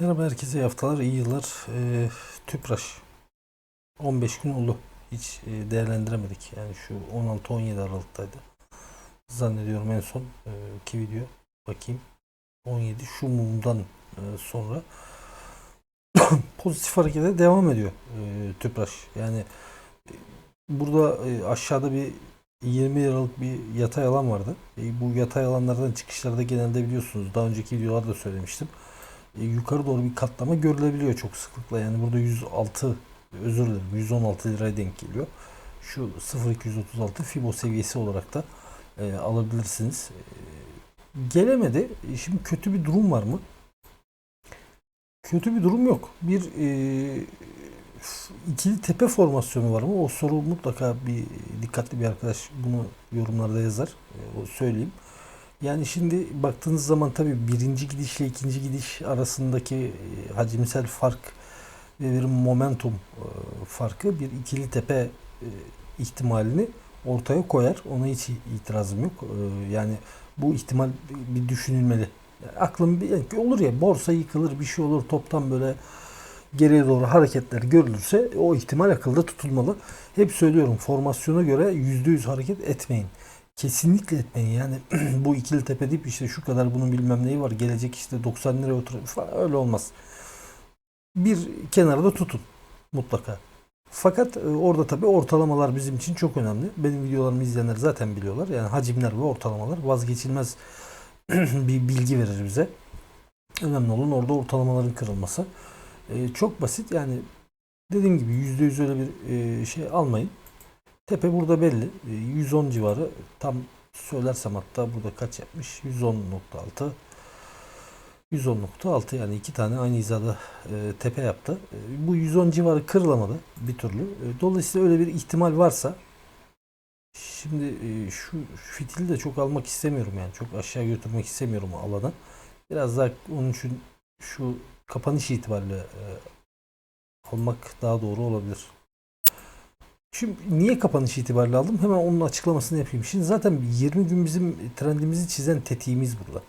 Merhaba herkese iyi haftalar, iyi yıllar. Ee, Tüpraş 15 gün oldu. Hiç e, değerlendiremedik. Yani şu 16-17 Aralık'taydı. Zannediyorum en son e, ki video. Bakayım. 17 şu mumdan e, sonra pozitif harekete devam ediyor e, Tüpraş. Yani e, burada e, aşağıda bir 20 liralık bir yatay alan vardı. E, bu yatay alanlardan çıkışlarda genelde biliyorsunuz daha önceki videolarda söylemiştim e, yukarı doğru bir katlama görülebiliyor çok sıklıkla. Yani burada 106 özür dilerim 116 liraya denk geliyor. Şu 0236 Fibo seviyesi olarak da e, alabilirsiniz. E, gelemedi. E, şimdi kötü bir durum var mı? Kötü bir durum yok. Bir e, ikili tepe formasyonu var mı? O soru mutlaka bir dikkatli bir arkadaş bunu yorumlarda yazar. E, o söyleyeyim. Yani şimdi baktığınız zaman tabii birinci gidişle ikinci gidiş arasındaki e, hacimsel fark ve bir momentum e, farkı bir ikili tepe e, ihtimalini ortaya koyar. Ona hiç itirazım yok. Yani bu ihtimal bir düşünülmeli. Aklım bir olur ya borsa yıkılır bir şey olur toptan böyle geriye doğru hareketler görülürse o ihtimal akılda tutulmalı. Hep söylüyorum formasyona göre %100 hareket etmeyin. Kesinlikle etmeyin. Yani bu ikili tepe deyip işte şu kadar bunun bilmem neyi var. Gelecek işte 90 liraya oturur falan öyle olmaz. Bir kenarda tutun mutlaka. Fakat e, orada tabii ortalamalar bizim için çok önemli. Benim videolarımı izleyenler zaten biliyorlar. Yani hacimler ve ortalamalar vazgeçilmez bir bilgi verir bize. Önemli olan orada ortalamaların kırılması. E, çok basit yani dediğim gibi %100 öyle bir e, şey almayın. Tepe burada belli. 110 civarı tam söylersem hatta burada kaç yapmış? 110.6 110.6 yani iki tane aynı hizada e, tepe yaptı. E, bu 110 civarı kırılamadı bir türlü. E, dolayısıyla öyle bir ihtimal varsa şimdi e, şu fitili de çok almak istemiyorum yani. Çok aşağı götürmek istemiyorum alana. Biraz daha onun için şu kapanış itibariyle e, almak daha doğru olabilir. Şimdi niye kapanış itibariyle aldım? Hemen onun açıklamasını yapayım. Şimdi zaten 20 gün bizim trendimizi çizen tetiğimiz burada.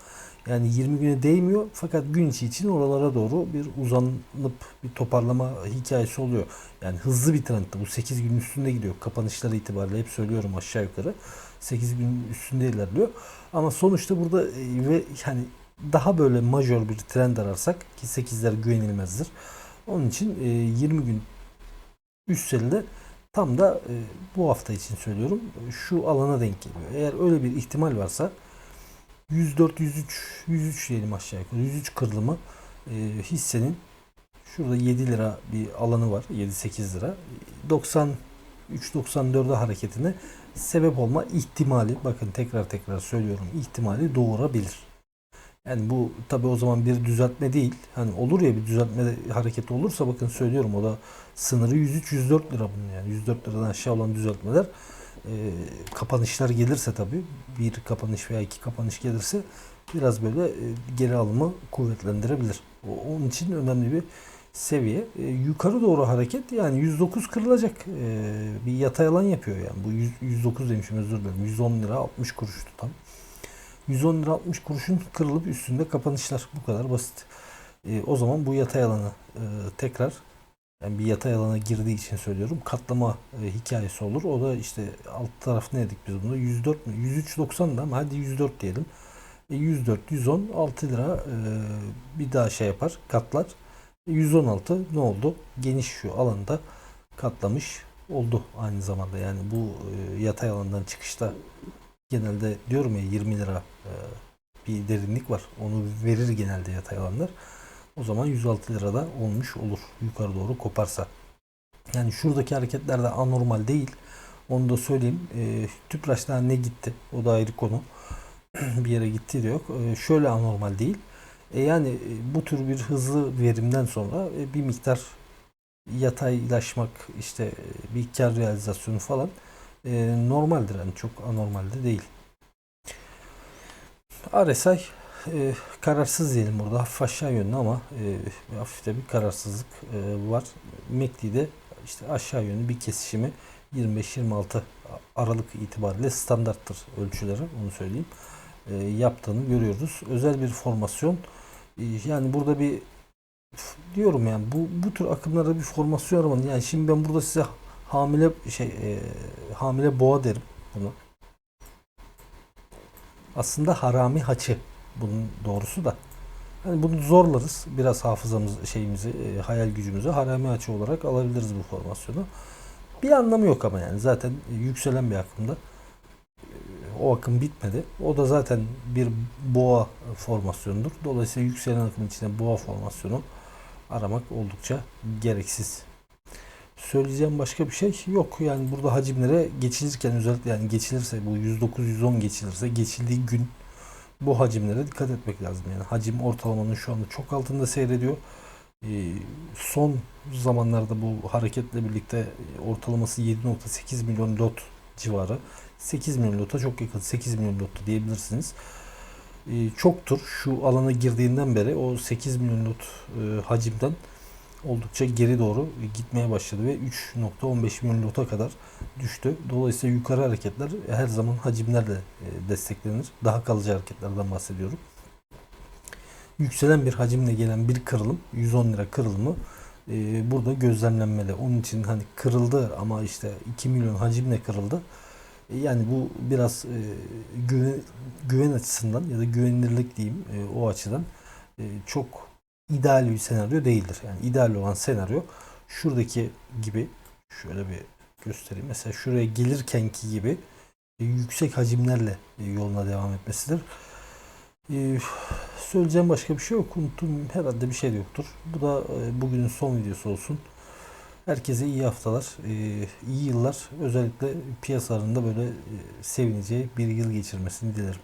Yani 20 güne değmiyor fakat gün içi için oralara doğru bir uzanıp bir toparlama hikayesi oluyor. Yani hızlı bir trendde bu 8 gün üstünde gidiyor. Kapanışları itibariyle hep söylüyorum aşağı yukarı. 8 gün üstünde ilerliyor. Ama sonuçta burada e, ve yani daha böyle majör bir trend ararsak ki 8'ler güvenilmezdir. Onun için 20 e, gün üstelde Tam da e, bu hafta için söylüyorum. Şu alana denk geliyor. Eğer öyle bir ihtimal varsa 104, 103, 103 diyelim aşağı yukarı. 103 kırılımı e, hissenin şurada 7 lira bir alanı var. 7-8 lira. 93-94'e hareketine sebep olma ihtimali bakın tekrar tekrar söylüyorum ihtimali doğurabilir. Yani bu tabi o zaman bir düzeltme değil. Hani olur ya bir düzeltme hareketi olursa bakın söylüyorum o da sınırı 103-104 lira bunun yani. 104 liradan aşağı olan düzeltmeler e, kapanışlar gelirse tabi bir kapanış veya iki kapanış gelirse biraz böyle e, geri alımı kuvvetlendirebilir. O, onun için önemli bir seviye. E, yukarı doğru hareket yani 109 kırılacak. E, bir yatay alan yapıyor yani. Bu 100, 109 demişim özür dilerim. 110 lira 60 kuruştu tam. 110 lira 60 kuruşun kırılıp üstünde kapanışlar. Bu kadar basit. E, o zaman bu yatay alanı e, tekrar yani bir yatay alana girdiği için söylüyorum. Katlama e, hikayesi olur. O da işte alt taraf ne dedik biz bunu? 104 mü? 103.90 da ama hadi 104 diyelim. E, 104, 110, 6 lira e, bir daha şey yapar, katlar. E, 116 ne oldu? Geniş şu alanda katlamış oldu aynı zamanda. Yani bu e, yatay alandan çıkışta genelde diyorum ya 20 lira e, bir derinlik var. Onu verir genelde yatay alanlar. O zaman 106 lirada olmuş olur yukarı doğru koparsa. Yani şuradaki hareketler de anormal değil. Onu da söyleyeyim. E, Tüpraş'tan ne gitti? O da ayrı konu. bir yere gitti de yok. E, şöyle anormal değil. E, yani e, bu tür bir hızlı verimden sonra e, bir miktar yataylaşmak işte e, bir kar realizasyonu falan e, normaldir. Yani çok anormalde değil. RSI e, kararsız diyelim burada. Hafif aşağı yönlü ama e, hafif de bir kararsızlık e, var. MACD'de işte aşağı yönlü bir kesişimi 25-26 Aralık itibariyle standarttır ölçüleri onu söyleyeyim. E, yaptığını görüyoruz. Özel bir formasyon. E, yani burada bir diyorum yani bu bu tür akımlara bir formasyon aramanın yani şimdi ben burada size hamile şey e, hamile boğa derim bunu. Aslında harami haçı bunun doğrusu da. Hani bunu zorlarız. Biraz hafızamız şeyimizi, e, hayal gücümüzü harami haçı olarak alabiliriz bu formasyonu. Bir anlamı yok ama yani zaten yükselen bir akımda. E, O akım bitmedi. O da zaten bir boğa formasyonudur. Dolayısıyla yükselen akım içinde boğa formasyonu aramak oldukça gereksiz. Söyleyeceğim başka bir şey yok. Yani burada hacimlere geçilirken özellikle yani geçilirse bu 109-110 geçilirse geçildiği gün bu hacimlere dikkat etmek lazım. Yani hacim ortalamanın şu anda çok altında seyrediyor. Ee, son zamanlarda bu hareketle birlikte ortalaması 7.8 milyon lot civarı. 8 milyon lota çok yakın. 8 milyon lot diyebilirsiniz. Ee, çoktur. Şu alana girdiğinden beri o 8 milyon lot e, hacimden oldukça geri doğru gitmeye başladı ve 3.15 milyon lota kadar düştü. Dolayısıyla yukarı hareketler her zaman hacimlerle e, desteklenir. Daha kalıcı hareketlerden bahsediyorum. Yükselen bir hacimle gelen bir kırılım, 110 lira kırılımı e, burada gözlemlenmeli. Onun için hani kırıldı ama işte 2 milyon hacimle kırıldı. E, Yani bu biraz güven, güven açısından ya da güvenilirlik diyeyim o açıdan çok ideal bir senaryo değildir. Yani ideal olan senaryo şuradaki gibi şöyle bir göstereyim. Mesela şuraya gelirkenki gibi e, yüksek hacimlerle e, yoluna devam etmesidir. E, söyleyeceğim başka bir şey yok. Unuttuğum herhalde bir şey de yoktur. Bu da e, bugünün son videosu olsun. Herkese iyi haftalar, iyi yıllar. Özellikle piyasalarında böyle sevineceği bir yıl geçirmesini dilerim.